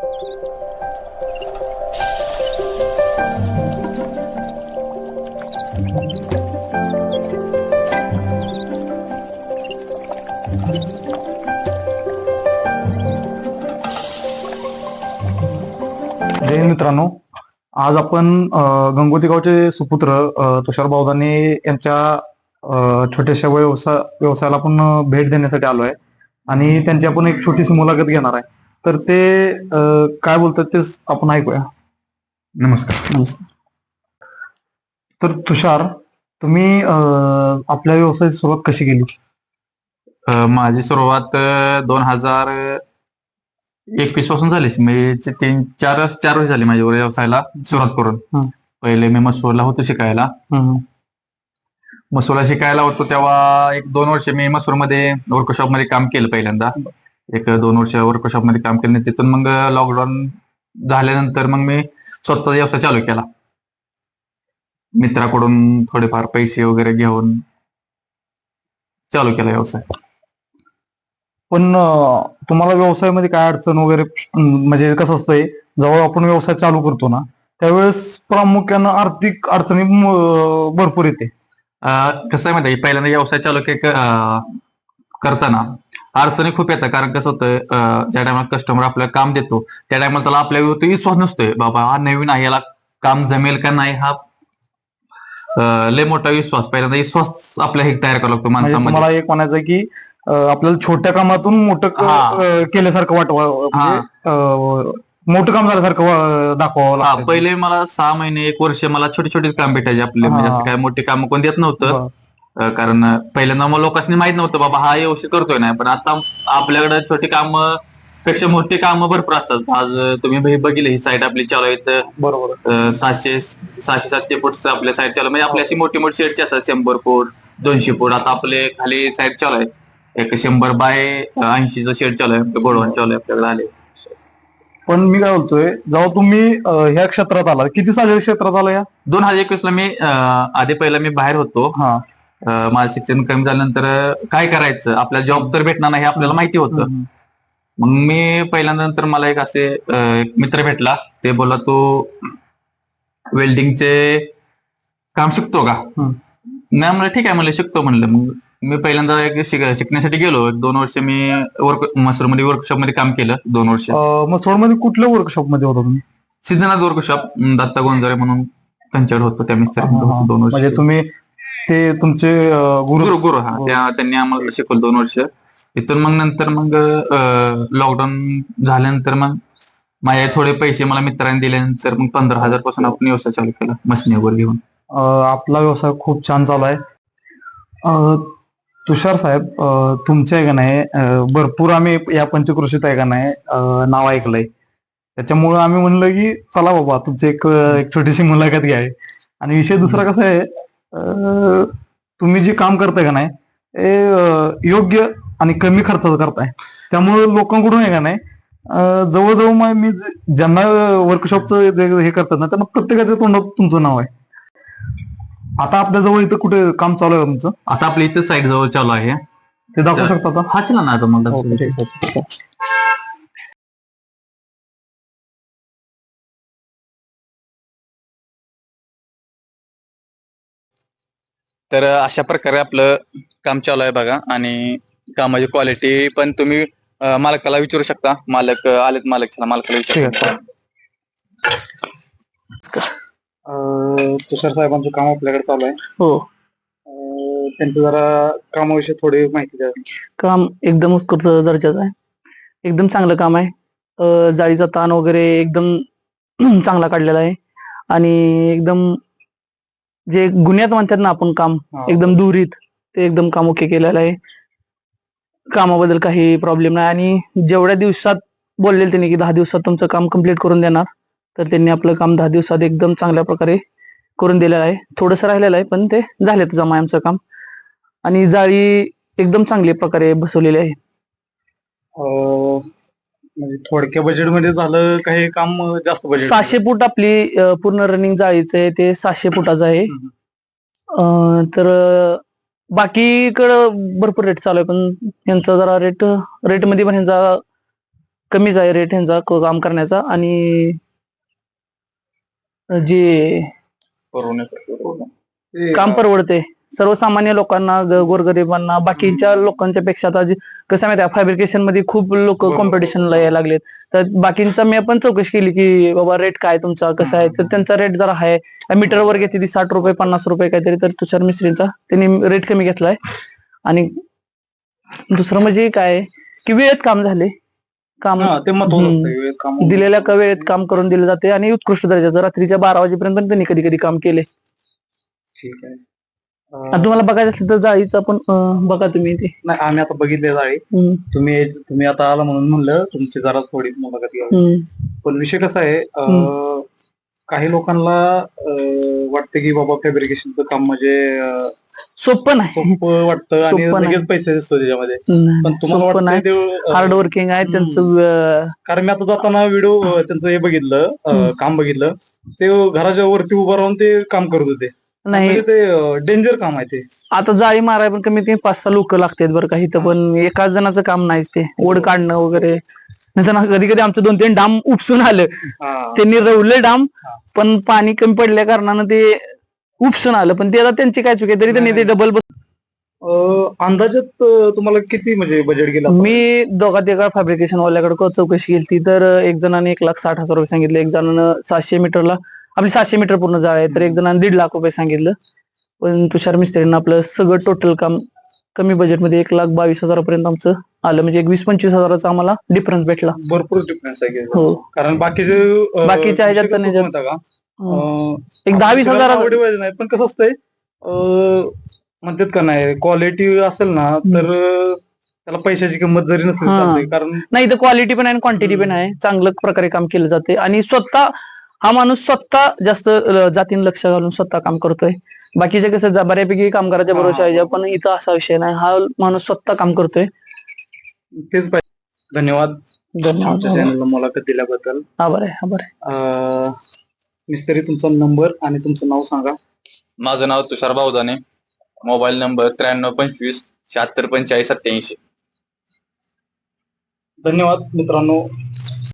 जय मित्रांनो. आज आपण गंगोती गावचे सुपुत्र तुषार बावदाने यांच्या छोट्याशा व्यवसाय व्यवसायाला आपण भेट देण्यासाठी आलो आहे आणि त्यांची आपण एक छोटीशी मुलाखत घेणार आहे. तर ते अ, काय बोलतात ते आपण ऐकूया. नमस्कार. नमस्कार. तर तुषार तुम्ही अ, आपल्या व्यवसायाची सुरुवात कशी केली? अ, माझी सुरुवात दोन हजार एकवीसपासून झाली. म्हणजे तीन चार चार वर्ष झाली माझ्या व्यवसायाला सुरुवात करून. पहिले मी मसूरला होतो शिकायला. मसूरला शिकायला होतो तेव्हा एक दोन वर्ष मी मसूरमध्ये वर्कशॉपमध्ये काम केलं पहिल्यांदा. एक दोन वर्ष वर्कशॉपमध्ये काम केलं तिथून मग लॉकडाऊन झाल्यानंतर मग मी स्वतःचा व्यवसाय चालू केला. मित्राकडून थोडेफार पैसे वगैरे घेऊन चालू केला व्यवसाय. पण तुम्हाला व्यवसायामध्ये काय अडचण वगैरे म्हणजे कसं असतंय जेव्हा आपण व्यवसाय चालू करतो ना त्यावेळेस प्रामुख्यानं आर्थिक अडचणी भरपूर येते. कसं आहे माहिती पहिल्यांदा व्यवसाय चालू करताना अडचणी खूप येतात. कारण कसं होतं ज्या टायमाला कस्टमर आपल्याला काम देतो त्या टायमाला त्याला आपल्यावरती विश्वास नसतोय. बाबा हा नवीन आहे याला काम जमेल का नाही हा लय मोठा विश्वास. पहिल्यांदा विश्वास आपल्या हे तयार करावा लागतो म्हणजे माणसामध्ये. तुम्हाला एक म्हणायचं की आपल्याला छोट्या कामातून मोठं हा. केल्यासारखं वाटवा म्हणजे मोठं काम झाल्यासारखं दाखवावं पहिले मला सहा महिने एक वर्ष मला छोटे छोटे काम भेटायचे आपले. म्हणजे. असं काय मोठी काम कोण देत नव्हतं. कारण पहिल्यांदा मग लोकांनी माहीत नव्हतं बाबा हा व्यवस्थित करतोय नाही. पण आता आपल्याकडे छोटी कामपेक्षा मोठी कामं भरपूर असतात. आज तुम्ही बघ- बघितलं ही साईट आपली चालू आहे बरोबर. अं, सहाशे सहाशे सातशे फूट आपल्या साईट चालू आहे. म्हणजे आपली अशी मोठी मोठी शेडची असतात शंभर फूट दोनशे फूट. आता आपले खाली साईट चालू आहे. एक शंभर बाय ऐंशीचं शेड चालू आहे गोडवण चालू आहे आपल्याकडे आले. पण मी काय बोलतोय जेव्हा तुम्ही ह्या क्षेत्रात आला किती साली क्षेत्रात आला या? दोन हजार एकवीस ला मी आधी पहिला मी बाहेर होतो. हा. माझं शिक्षण कमी झाल्यानंतर काय करायचं? आपल्याला जॉब तर भेटणार नाही हे आपल्याला माहिती होतं. मग मी पहिल्यांदा नंतर मला एक असे एक मित्र भेटला. ते बोला तू वेल्डिंगचे काम शिकतो का. नाही. म्हणलं ठीक आहे. म्हणलं शिकतो. म्हणलं. मग मी पहिल्यांदा एक शिक- शिकण्यासाठी गेलो. एक दोन वर्ष मी वर्क मसूरमध्ये वर्कशॉपमध्ये काम केलं दोन वर्ष. सोडमध्ये कुठल्या वर्कशॉपमध्ये होता तुम्ही? सिद्धनाथ वर्कशॉप दत्ता गोंजारे म्हणून त्यांच्याकडे होतो त्या मिस्त्री हा. दोन वर्ष. म्हणजे तुम्ही ते तुमचे अ, गुरु. गुरु गुरु हा. त्या त्यांनी आम्हाला शिकवलं दोन वर्ष. तिथून मग नंतर मग लॉकडाऊन झाल्यानंतर मग माझे थोडे पैसे मला मित्रांनी दिल्यानंतर मग पंधरा हजारपासून आपण व्यवसाय चालू केला मशनी वगैरे घेऊन. अ, आपला व्यवसाय खूप छान चालू आहे. अ, तुषार साहेब अ, तुमचे आहे का नाही अ, भरपूर आम्ही या पंचकृषीत आहे का नाही अ, नाव ऐकलंय. त्याच्यामुळं आम्ही म्हणलं की चला बाबा तुमची एक एक छोटीशी मुलाखत घ्या आणि विषय दुसरा कसा आहे तुम्ही जे काम करताय का नाही ते योग्य आणि कमी खर्चाचं करताय. त्यामुळे लोकांकडून आहे का नाही जवळजवळ मग मी ज्यांना वर्कशॉपचं हे करतात ना त्यांना प्रत्येकाच्या तोंडात तुमचं नाव आहे. आता आपल्या जवळ इथं कुठे काम चालू आहे तुमचं? आता आपल्या इथं साईड जवळ चालू आहे. ते दाखवू शकता हा चला ना आता मला तर अशा प्रकारे आपलं काम चालू आहे बघा. आणि कामाची क्वालिटी पण तुम्ही अं, मालकाला विचारू शकता. मालक अं, आलेत मालक चला मालकाला ठीक विचारू आहे अं, तुषार साहेबांचं काम आपल्याकडे चालू आहे. हो. अं, त्यांचं जरा कामाविषयी थोडी माहिती द्या. काम एकदम उत्कृष्ट दर्जाचं आहे. एकदम चांगलं काम आहे. अं, जाळीचा ताण वगैरे एकदम चांगला काढलेला आहे. आणि एकदम जे गुन्ह्यात म्हणतात ना आपण काम. एकदम दुरीत ते एकदम काम ओके केलेलं आहे. कामाबद्दल काही प्रॉब्लेम नाही आणि जेवढ्या दिवसात बोललेले त्यांनी की दहा दिवसात तुमचं काम कंप्लीट करून देणार तर त्यांनी आपलं काम दहा दिवसात एकदम चांगल्या प्रकारे करून दिलेलं आहे. थोडंसं राहिलेलं आहे पण ते झालेत जमा आमचं काम. आणि जाळी एकदम चांगल्या प्रकारे बसवलेली आहे. म्हणजे थोडक्या बजेटमध्ये झालं काही काम जास्त बजेट सहाशे फूट आपली अं, पूर्ण रनिंग जाळीचं आहे ते सहाशे फुटाचं आहे. हम्म. अं, तर बाकीकडं भरपूर रेट चालू आहे पण यांचा जरा रेट रेटमध्ये पण यांचा कमीच आहे रेट ह्यांचा क- काम करण्याचा. आणि जे काम परवडते सर्वसामान्य लोकांना ग- गोरगरिबांना बाकीच्या लोकांच्या पेक्षा आता जे- कसं आहे माहिती फॅब्रिकेशनमध्ये खूप लोक बरोबर. कॉम्पिटिशनला यायला लागलेत. तर बाकींचा मी पण चौकशी केली की बाबा रेट काय तुमचा कसा आहे? तर त्यांचा रेट जरा आहे मीटरवर घेते ती साठ रुपये पन्नास रुपये काहीतरी तर तुषार मिस्त्रींचा त्यांनी रेट कमी घेतलाय. आणि दुसरं म्हणजे काय आहे की वेळेत काम झाले. काम हा, ते महत्वाचं हम्म. असतं वेळेत काम दिलेल्या क- वेळेत काम करून दिले जाते आणि उत्कृष्ट दर्जाचं. रात्रीच्या बारा वाजेपर्यंत पण त्यांनी कधी कधी काम केले. ठीक आहे. तुम्हाला बघायचं असेल तर जाळीचं पण अं, बघा तुम्ही ते नाही आम्ही आता बघितले जाळी हम्म, तुम्ही तुम्ही आता आला म्हणून म्हणलं तुमची जरा थोडी मुलाखत घ्यावी. हम्म. पण विषय कसा आहे अं, काही लोकांना अं, वाटतं की बाबा फॅब्रिकेशनचं काम म्हणजे अं, सोपं नाही. सोपं वाटतं आणि सोपं नाही. लगेच पैसे दिसतो त्याच्यामध्ये. पण तुम्हाला सोपं वाटतं नाही. ते अं, हार्ड वर्किंग आहे त्यांचं अं, कारण मी आता जाताना व्हिडिओ त्यांचं हे बघितलं अं. काम बघितलं. ते घराच्या वरती उभं राहून ते काम करत होते. नाही. म्हणजे ते डेंजर काम आहे ते. आता जाळी माराय पण कमीत कमी पाच सहा लोक लागतात बरं का इथं पण एकाच जणाचं काम नाहीच ते. ओढ काढणं वगैरे. नंतर कधी कधी आमचं दोन तीन डाम उपसून आलं. त्यांनी रवले डाम हा. पण पाणी कमी पडल्या कारणानं ते उपसून आलं. पण ते आता त्यांची काय चुकी आहे, तरी त्यांनी ते डबल अं, अंदाजात अं, तुम्हाला किती म्हणजे बजेट गेला मी दोघात एका फॅब्रिकेशन वाल्याकडे चौकशी केली तर एक जणांनी एक लाख साठ हजार रुपये सांगितले. एक जणांना सातशे मीटरला आपली सातशे मीटर पूर्ण जाळ आहे तर एक जणांना दीड लाख रुपये सांगितलं. पण तुषार मिस्त्रीनं आपलं सगळं टोटल काम कमी बजेटमध्ये एक लाख बावीस हजारापर्यंत आमचं आलं. म्हणजे एक वीस पंचवीस हजाराचा आम्हाला डिफरन्स भेटला. भरपूर डिफरन्स आहे. हो. कारण बाकीचे बाकीच्या ह्याच्यात तर नाही हं. अं, एक दहा वीस हजार नाही पण कसं असतंय अं, म्हणतात का नाही क्वालिटी असेल ना तर त्याला पैशाची किंमत जरी नसेल हा. चालते कारण नाही इथं क्वालिटी पण आहे क्वांटिटी पण आहे. चांगलं प्रकारे काम केलं जाते आणि स्वतः हा माणूस स्वतः जास्त जातीन लक्ष घालून स्वतः काम करतोय. बाकीचे कसं बऱ्यापैकी कामगाराच्या हा. भरोशा आहे पण इथं असा विषय नाही. हा माणूस स्वतः काम करतोय. तेच पाहिजे. धन्यवाद. धन्यवाद. चॅनलला मुलाखत दिल्याबद्दल. आभार आहे आभार आहे. अं, मिस्त्री तुमचा नंबर आणि तुमचं नाव सांगा. माझं नाव तुषार बावदाने. मोबाईल नंबर त्र्याण्णव पंचवीस शहात्तर पंचेचाळीस सत्याऐंशी धन्यवाद मित्रांनो.